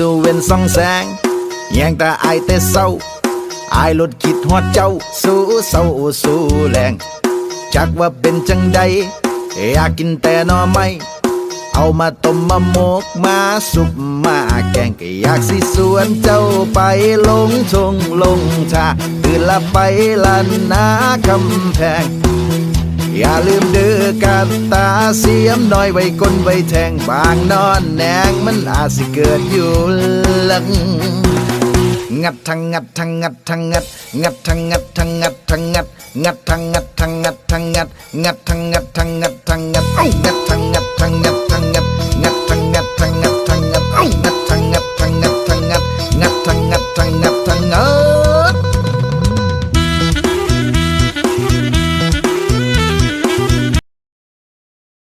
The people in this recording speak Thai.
ดูเวนส่องแสงแยงตาอายแต่เศร้าอายลดคิดฮอดเจ้า สู้เศร้าสู้แรงจักว่าเป็นจังใดอยากกินแต่นอไม่ เอามาต้มมาหมกมาสุกมาแกงก็อยากสิสวนเจ้าไปลงทงลงทาตื่นละไปลันนาคำแพง อย่าลืมเดือ กาตาเสียมน้อยไว้ก้นไว้แทงบางนอนแนงมันอาจสิเกิดอยู่หลังงัดทังงัดทังงัดทังงัดงัดทังงัดทังงัดทังงัดงัดทังงัดทังงัดทังงัดงัดทังงัดทังงัดทังงัดงัดทังงัดทังงัดทังงัดงัดทังงัดทังงัด